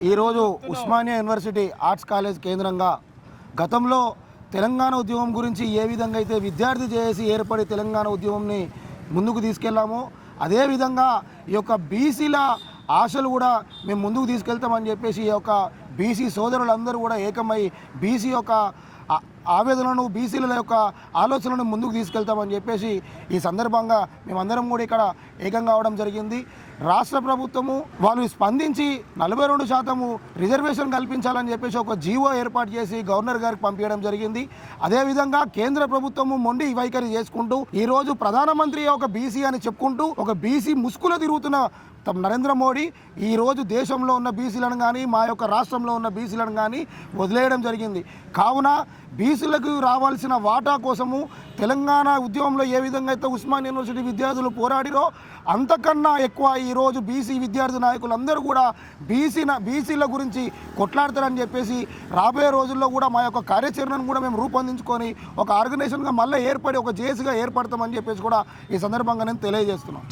ఈరోజు Osmania university arts college కేంద్రంగా గతంలో తెలంగాణ ఉద్యమం గురించి ఏ విధంగా అయితే విద్యార్థి చేసి ఏర్పడి తెలంగాణ ఉద్యమంని ముందుకు తీసుకెళ్ళామో అదేవిధంగా ఈ యొక్క బీసీల ఆశలు కూడా మేము ముందుకు తీసుకెళ్తామని చెప్పేసి ఈ యొక్క బీసీ సోదరులందరూ కూడా ఏకమై బీసీ యొక్క ఆవేదనను బీసీల యొక్క ఆలోచనలను ముందుకు తీసుకెళ్తామని చెప్పేసి ఈ సందర్భంగా మేమందరం కూడా ఇక్కడ ఏకం కావడం జరిగింది. రాష్ట్ర ప్రభుత్వము వాళ్ళు స్పందించి నలభై రెండు శాతము రిజర్వేషన్ కల్పించాలని చెప్పేసి ఒక జీవో ఏర్పాటు చేసి గవర్నర్ గారికి పంపించడం జరిగింది. అదేవిధంగా కేంద్ర ప్రభుత్వము మొండి వైఖరి చేసుకుంటూ ఈరోజు ప్రధానమంత్రి ఒక బీసీ అని చెప్పుకుంటూ ఒక బీసీ ముసుగులో తిరుగుతున్న తమ నరేంద్ర మోడీ ఈరోజు దేశంలో ఉన్న బీసీలను కానీ మా యొక్క రాష్ట్రంలో ఉన్న బీసీలను కానీ వదిలేయడం జరిగింది. కావున బీసీలకు రావాల్సిన వాటా కోసము తెలంగాణ ఉద్యమంలో ఏ విధంగా అయితే ఉస్మాన్ యూనివర్సిటీ విద్యార్థులు పోరాడిరో అంతకన్నా ఎక్కువ ఈరోజు బీసీ విద్యార్థి నాయకులందరూ కూడా బీసీ బీసీల గురించి కొట్లాడతారని చెప్పేసి రాబోయే రోజుల్లో కూడా మా యొక్క కార్యాచరణను కూడా మేము రూపొందించుకొని ఒక ఆర్గనైజేషన్గా మళ్ళీ ఏర్పడి ఒక జేసీగా ఏర్పడతామని చెప్పేసి కూడా ఈ సందర్భంగా నేను తెలియజేస్తున్నాను.